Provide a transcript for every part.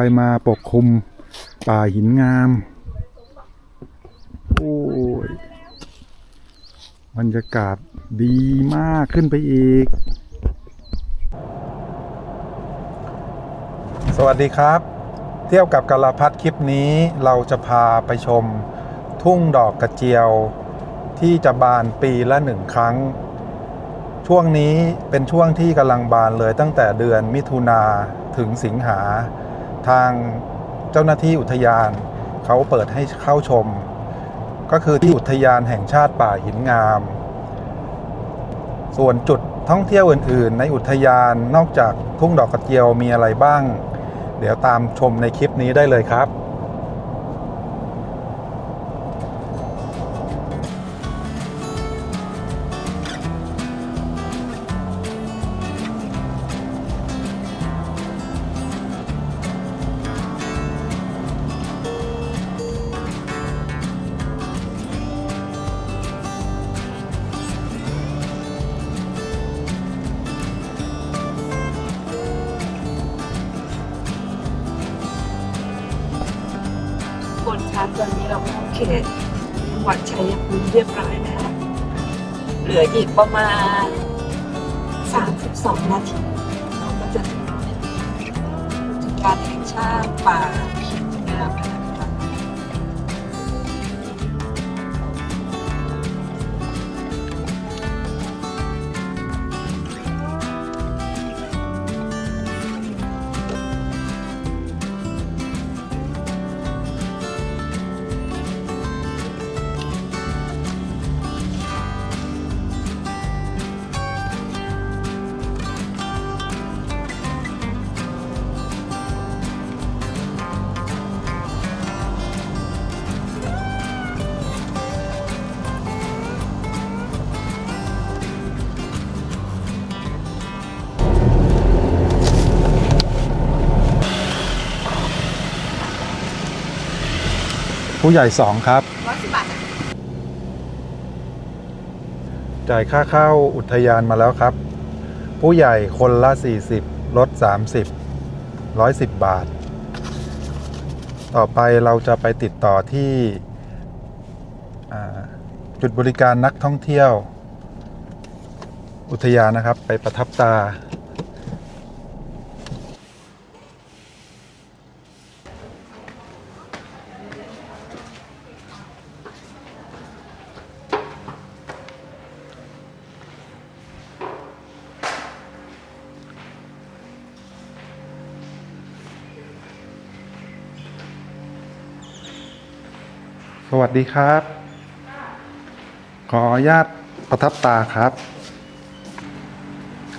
โหอยู่ๆหมอกก็ลอยมาปกคลุมป่าหินงาม โอ้ยบรรยากาศดีมากขึ้นไปอีก สวัสดีครับ เที่ยวกับกาลพัดคลิปนี้เราจะพาไปชม ทุ่งดอกกระเจียว ที่จะบานปีละหนึ่งครั้ง ช่วงนี้เป็นช่วงที่กำลังบานเลยตั้งแต่เดือนมิถุนาถึงสิงหา ทางเจ้าหน้าที่อุทยานเขาเปิดให้เข้าชม ก็คือที่อุทยานแห่งชาติป่าหินงาม ส่วนจุดท่องเที่ยวอื่น ๆ ในอุทยานนอกจากทุ่งดอกกระเจียวมีอะไรบ้าง เดี๋ยวตามชมในคลิปนี้ได้เลยครับ เรียบร้อยแล้ว เหลืออีกประมาณ 32 นาที เราก็จะถึงอุทยานแห่งชาติป่าหินงาม ผู้ใหญ่สองครับร้อยสิบบาทจ่ายค่าเข้าอุทยานมาแล้วครับ ผู้ใหญ่คนละ 40 ลด 30 110 บาท ต่อไปเราจะไปติดต่อที่อ่าจุดบริการนักท่องเที่ยว อุทยานนะครับไปประทับตา สวัสดีครับ ขออนุญาตประทับตาครับ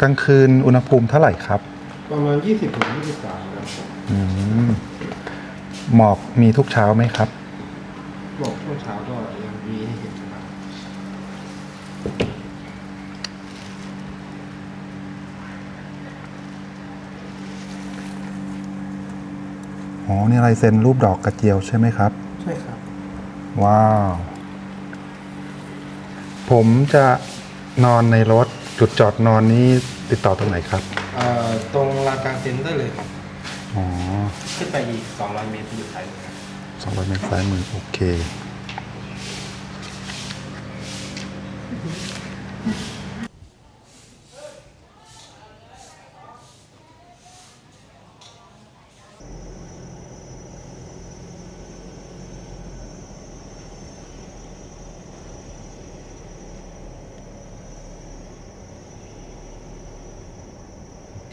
กลางคืนอุณหภูมิเท่าไหร่ครับ ประมาณ 20ถึง23ครับอืมหมอกมีทุกเช้าไหมครับ บอกช่วงเช้าก็ยังมีให้เห็นนะครับอ๋อ นี่ลายเซ็นรูปดอกกระเจียวใช่ไหมครับใช่ครับ ว้าว ผมจะนอนในรถจุดจอดนอนนี้ติดต่อตรงไหนครับเอ่อตรงลานกลางเต็นท์ได้เลยครับ อ๋อขึ้นไปอีก 200 เมตรที่อยู่ท้ายรถครับสองร้อยเมตรซ้ายมือโอเค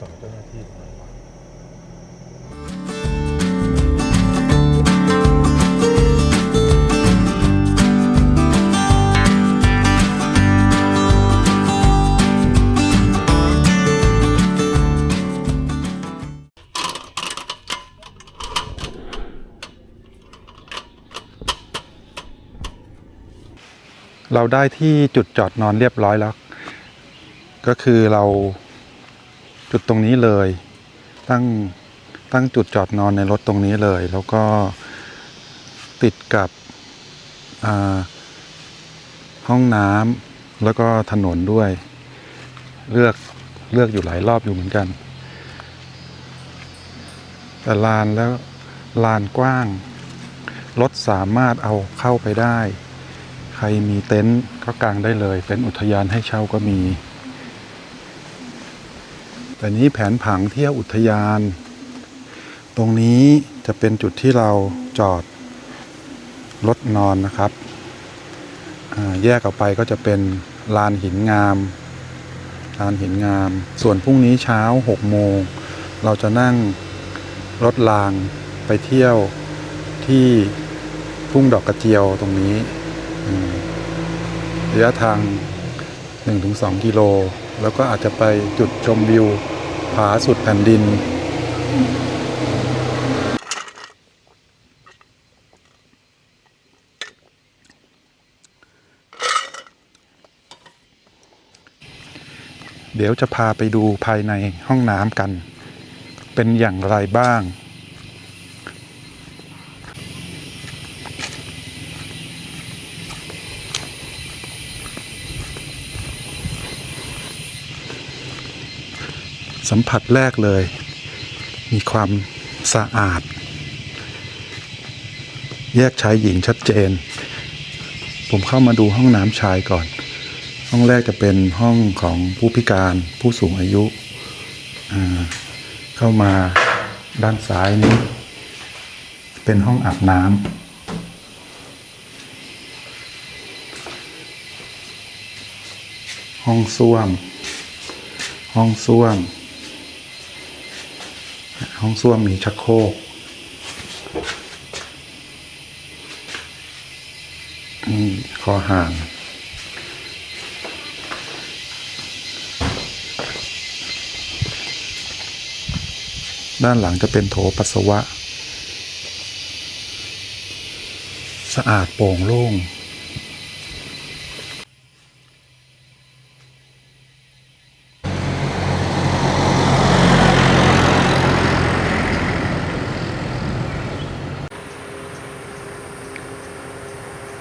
ต่อเจ้าหน้าที่เราได้ที่จุดจอดนอนเรียบร้อยแล้ว ก็คือเรา จุดตรงนี้เลย ตั้งตั้งจุดจอดนอนในรถตรงนี้เลย แล้วก็ติดกับห้องน้ำแล้วก็ถนนด้วย เลือกเลือกอยู่หลายรอบอยู่เหมือนกัน แต่ลานแล้วลานกว้าง รถสามารถเอาเข้าไปได้ ใครมีเต็นท์ก็กางได้เลย เป็นอุทยานให้เช่าก็มี แต่นี้แผนผังเที่ยวอุทยาน ตรงนี้จะเป็นจุดที่เราจอดรถนอนนะครับ แยกออกไปก็จะเป็นลานหินงาม ลานหินงาม ส่วนพรุ่งนี้เช้า6โมง เราจะนั่งรถรางไปเที่ยวที่ทุ่งดอกกระเจียวตรงนี้ระยะทาง 1-2 กิโล แล้วก็อาจจะไปจุดชมวิวผาสุดแผ่นดิน เดี๋ยวจะพาไปดูภายในห้องน้ำกัน เป็นอย่างไรบ้าง สัมผัสแรกเลย มีความสะอาด แยกชายหญิงชัดเจน ผมเข้ามาดูห้องน้ำชายก่อน ห้องแรกจะเป็นห้องของผู้พิการผู้สูงอายุ เข้ามาด้านซ้ายนี้ เป็นห้องอาบน้ำห้องส้วม ห้องส้วม ห้องส้วมมีชักโครกคอห่างด้านหลังจะเป็นโถปัสสาวะ สะอาดโปร่งโล่ง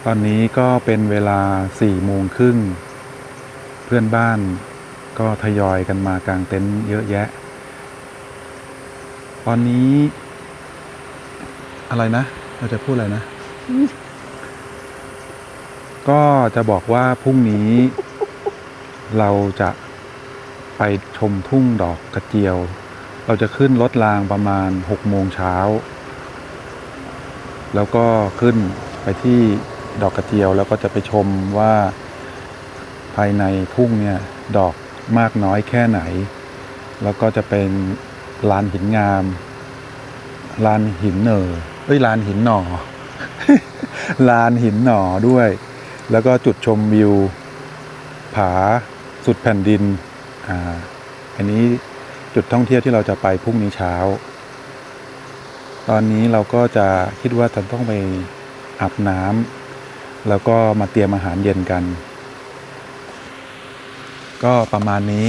ตอนนี้ก็เป็นเวลาสี่โมงครึ่ง เพื่อนบ้านก็ทยอยกันมากางเต็นท์เยอะแยะ ตอนนี้ อะไรนะ เราจะพูดอะไรนะ ก็จะบอกว่าพรุ่งนี้ เราจะไปชมทุ่งดอกกระเจียว เราจะขึ้นรถรางประมาณหกโมงเช้า แล้วก็ขึ้นไปที่ ดอกกระเจียวแล้วก็จะไปชมว่าภายในทุ่งเนี่ยดอกมากน้อยแค่ไหน แล้วก็จะเป็นลานหินงาม ลานหินเนอเอ้ยลานหินหนอลานหินหนอด้วย แล้วก็จุดชมวิว ผาสุดแผ่นดินอ่าอันนี้จุดท่องเที่ยวที่เราจะไปพรุ่งนี้เช้า ตอนนี้เราก็จะคิดว่าจะต้องไปอาบน้ำ แล้วก็มาเตรียมอาหารเย็นกัน ก็ประมาณนี้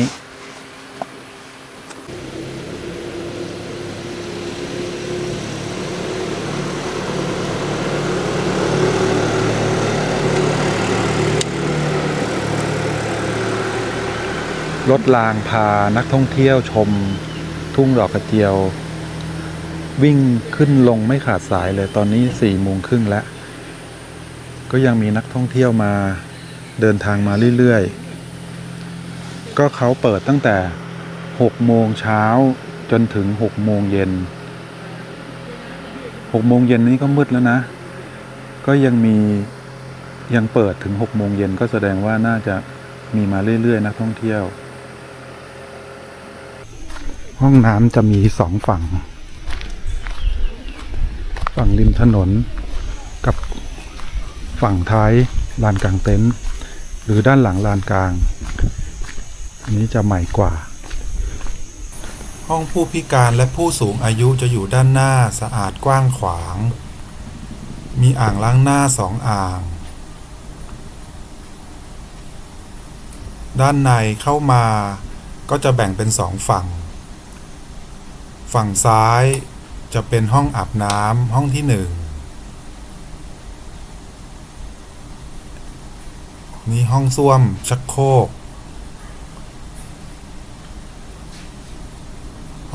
รถรางพานักท่องเที่ยวชม ทุ่งดอกกระเจียว วิ่งขึ้นลงไม่ขาดสายเลยตอนนี้สี่โมงครึ่งแล้ว ก็ยังมีนักท่องเที่ยวมาเดินทางมาเรื่อยๆ ก็เขาเปิดตั้งแต่หกโมงเช้าจนถึงหกโมงเย็นหกโมงเย็นนี้ก็มืดแล้วนะ ก็ยังมียังเปิดถึงหกโมงเย็นก็แสดงว่าน่าจะมีมาเรื่อยๆ นักท่องเที่ยว ห้องน้ำจะมีสองฝั่ง ฝั่งริมถนน ฝั่งท้ายลานกลางเต็นท์หรือด้านหลังลานกลาง อันนี้จะใหม่กว่า ห้องผู้พิการและผู้สูงอายุจะอยู่ด้านหน้าสะอาดกว้างขวาง มีอ่างล้างหน้าสองอ่าง ด้านในเข้ามาก็จะแบ่งเป็นสองฝั่ง ฝั่งซ้ายจะเป็นห้องอาบน้ำห้องที่หนึ่ง นี่ห้องส้วมชักโครก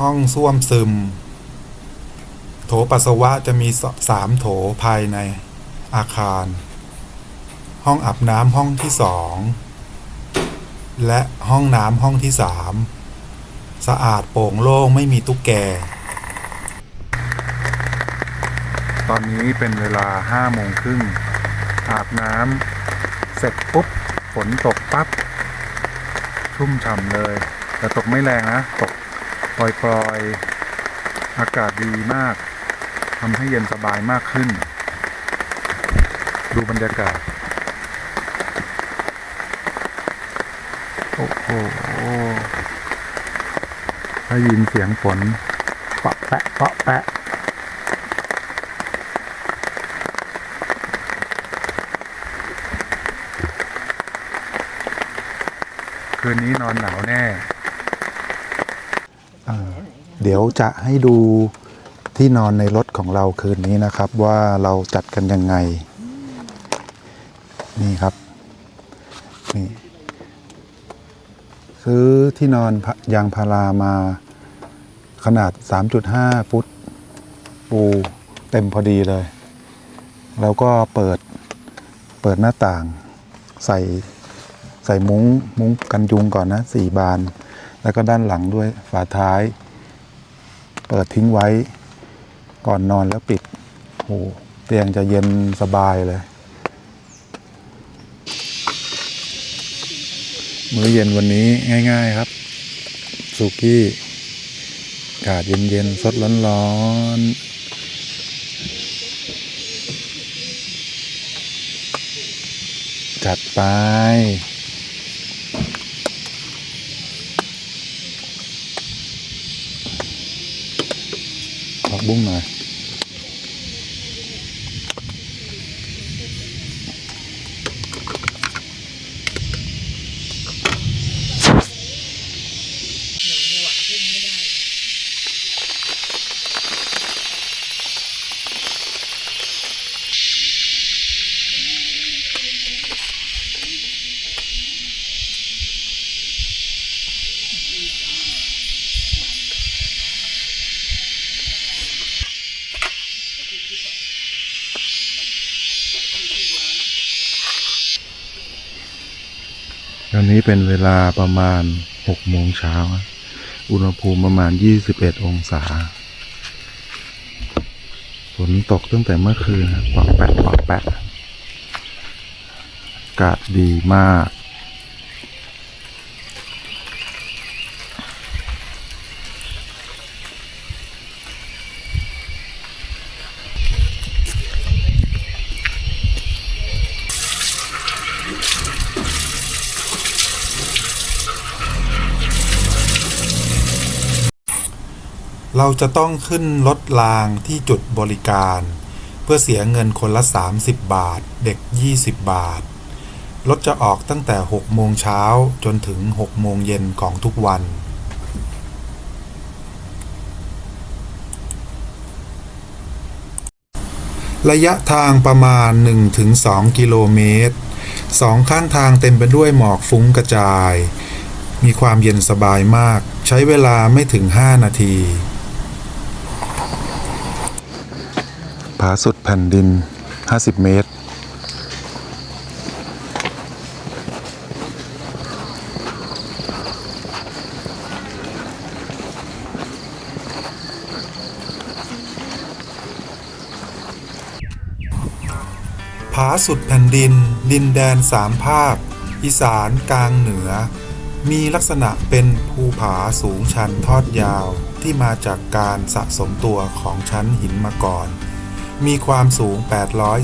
ห้องส้วมซึม โถปัสสาวะจะมีสามโถภายในอาคาร ห้องอาบน้ำห้องที่สองและห้องน้ำห้องที่สามสะอาดโปร่งโล่งไม่มีตุ๊กแก ตอนนี้เป็นเวลาห้าโมงครึ่งอาบน้ำ ร็จปุ๊บฝนตกปั๊บชุ่มฉ่ำเลย แต่ตกไม่แรงนะ ตกปล่อยๆ อากาศดีมากทำให้เย็นสบายมากขึ้น ดูบรรยากาศ โอ้โหได้ยินเสียงฝนปะแปะปะแปะ คืนนี้นอนหนาวแน่เดี๋ยวจะให้ดูที่นอนในรถของเราคืนนี้นะครับ ว่าเราจัดกันยังไง นี่ครับนี่ซื้อที่นอนยางพารามาขนาด 3.5 ฟุต ปูเต็มพอดีเลย แล้วก็เปิดเปิดหน้าต่างใส่ ใส่มุ้งมุ้งกันยุงก่อนนะสี่บาน แล้วก็ด้านหลังด้วยฝาท้าย เปิดทิ้งไว้ ก่อนนอนแล้วปิดโอ้เตียงจะเย็นสบายเลย มื้อเย็นวันนี้ง่ายๆครับสุกี้อากาศเย็นๆสดร้อนๆจัดไป ผัก นี้เป็นเวลาประมาณ6โมงเช้า อุณหภูมิประมาณ 21 องศา ฝนตกตั้งแต่เมื่อคืนปอกแปะปอกแปะ อากาศดีมาก เราจะต้องขึ้นรถรางที่จุดบริการ เพื่อเสียเงินคนละ 30 บาท เด็ก 20 บาท รถจะออกตั้งแต่ 6 โมงเช้าจนถึง 6 โมงเย็นของทุกวัน ระยะทางประมาณ 1-2 กิโลเมตร สองข้างทางเต็มไปด้วยหมอกฟุ้งกระจายมีความเย็นสบายมาก ใช้เวลาไม่ถึง 5 นาทีาสุดแผ่นดิน 50 เมตร ผาสุดแผ่นดิน ดินแดนสามภาค อีสานกลางเหนือ มีลักษณะเป็นภูผาสูงชันทอดยาวที่มาจากการสะสมตัวของชั้นหินมาก่อน มีความสูง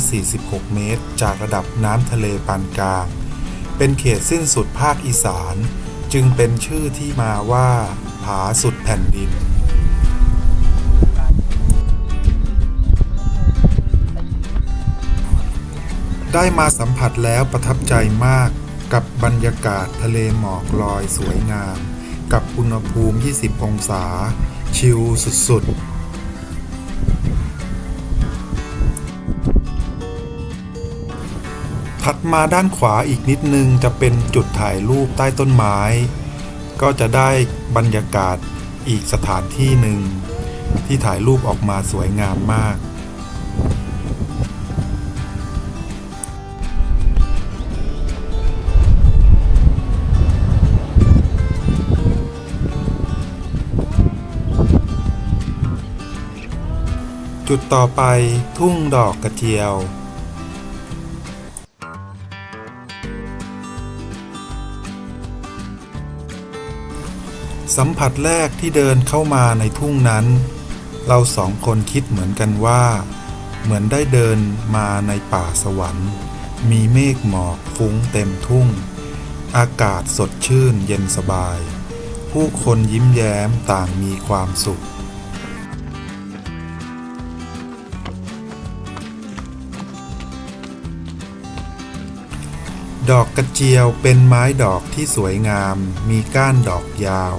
846 เมตร จากระดับน้ำทะเลปานกลาง เป็นเขตสิ้นสุดภาคอีสาน จึงเป็นชื่อที่มาว่า ผาสุดแผ่นดินได้มาสัมผัสแล้วประทับใจมากกับบรรยากาศทะเลหมอกลอยสวยงาม กับอุณหภูมิ 20 องศา ชิลสุดๆ ถัดมาด้านขวาอีกนิดนึงจะเป็นจุดถ่ายรูปใต้ต้นไม้ ก็จะได้บรรยากาศอีกสถานที่หนึ่ง ที่ถ่ายรูปออกมาสวยงามมาก จุดต่อไปทุ่งดอกกระเจียว สัมผัสแรกที่เดินเข้ามาในทุ่งนั้น เราสองคนคิดเหมือนกันว่า เหมือนได้เดินมาในป่าสวรรค์ มีเมฆหมอกฟุ้งเต็มทุ่ง อากาศสดชื่นเย็นสบาย ผู้คนยิ้มแย้มต่างมีความสุข ดอกกระเจียวเป็นไม้ดอกที่สวยงาม มีก้านดอกยาว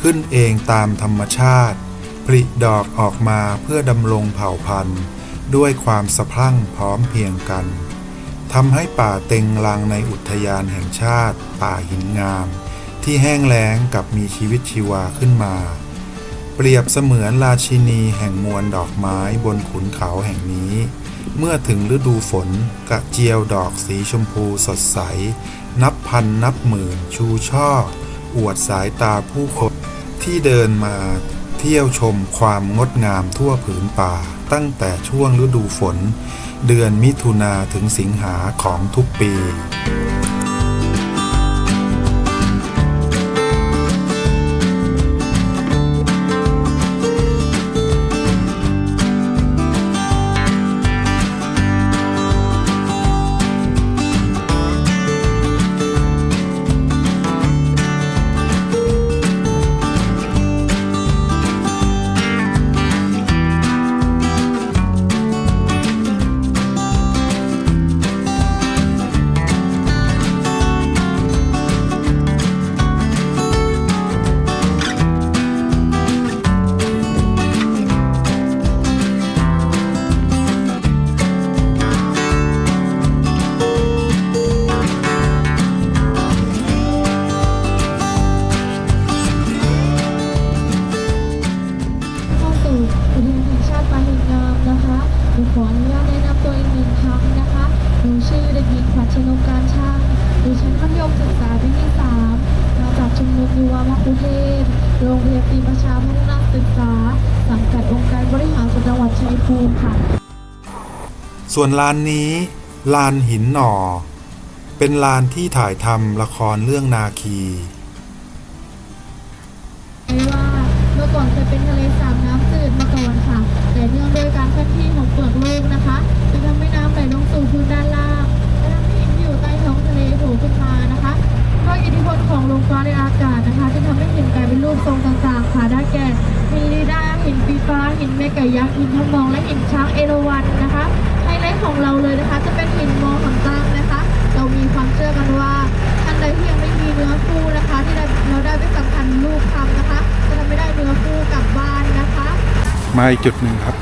ขึ้นเองตามธรรมชาติผลิดอกออกมาเพื่อดำรงเผ่าพันธุ์ ด้วยความสะพรั่งพร้อมเพียงกันทำให้ป่าเต็งลังในอุทยานแห่งชาติ ป่าหินงาม ที่แห้งแล้งกับมีชีวิตชีวาขึ้นมา เปรียบเสมือนราชินีแห่งมวลดอกไม้บนขุนเขาแห่งนี้ เมื่อถึงฤดูฝนกระเจียวดอกสีชมพูสดใส นับพันนับหมื่นชูช่อ อวดสายตาผู้คน ที่เดินมาเที่ยวชมความงดงามทั่วผืนป่า ตั้งแต่ช่วงฤดูฝน เดือนมิถุนาถึงสิงหาของทุกปี ส่วนลานนี้ลานหินหน่อ เป็นลานที่ถ่ายทำละครเรื่องนาคีไม่ว่าเมื่อก่อนเคยเป็นทะเลสาบน้ำจืดมาก่อนค่ะ แต่เนื่องด้วยการเคลื่อนที่ของเปลือกโลกนะคะจึงทำให้น้ำไหลลงสู่พื้นด้านล่างและทำให้หินที่อยู่ใต้ท้องทะเลโผล่ขึ้นมานะคะเพราะอิทธิพลของลมฟ้าในอากาศนะคะจึงทำให้หินกลายเป็นรูปทรงต่างๆค่ะได้แก่หินลีดา หินปีฟ้าหินเมกะยักษ์หินทองมองและหินช้างเอราวัณนะคะไฮไลท์ของเราเลยนะคะ จะเป็นหินมอหันตั้งนะคะ เรามีความเชื่อกันว่าท่านใดที่ยังไม่มีเนื้อคู่นะคะ ที่เราได้ไปสัมพันธ์ลูกทำนะคะ จะทำไม่ได้เนื้อคู่กลับบ้านนะคะ มาอีกจุดหนึ่งครับ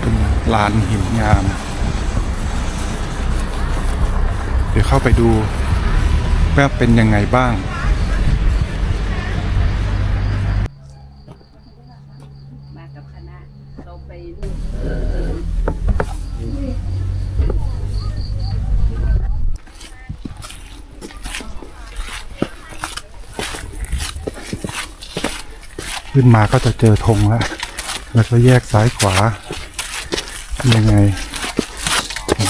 เป็นลานหินงาม เดี๋ยวเข้าไปดูว่าเป็นยังไงบ้าง มากับคณะเราไป ขึ้นมาก็จะเจอธงแล้ว แล้วก็แยกซ้ายขวา ยังไงอ๋อ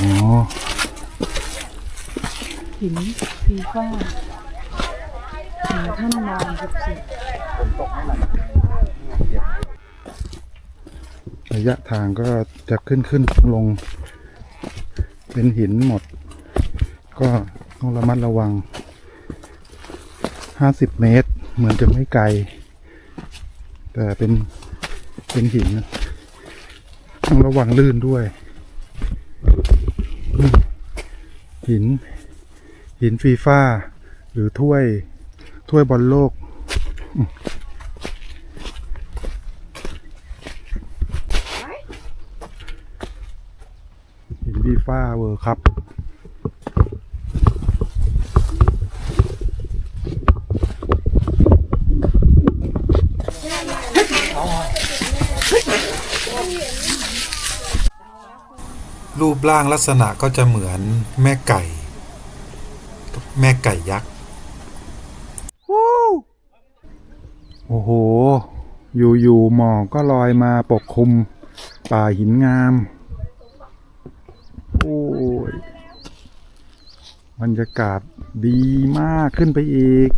หินฟีฟ้าหินท่านมองสิบสิบระยะทางก็จะขึ้นขึ้นลง เป็นหินหมด ก็ต้องระมัดระวังห้าสิบเมตร เหมือนจะไม่ไกล แต่เป็นเป็นหินนะต้องระวังลื่นด้วย หิน หินฟีฟ้าหรือถ้วย ถ้วยบอลโลก หินฟีฟ้าเวิร์ครับ รูปร่างลักษณะก็จะเหมือนแม่ไก่ แม่ไก่ยักษ์โอ้โห อยู่ๆหมอกก็ลอยมาปกคลุม ป่าหินงาม โอ้ยบรรยากาศดีมากขึ้นไปอีก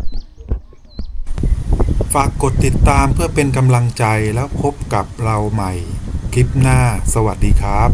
ฝากกดติดตามเพื่อเป็นกำลังใจแล้วพบกับเราใหม่ คลิปหน้าสวัสดีครับ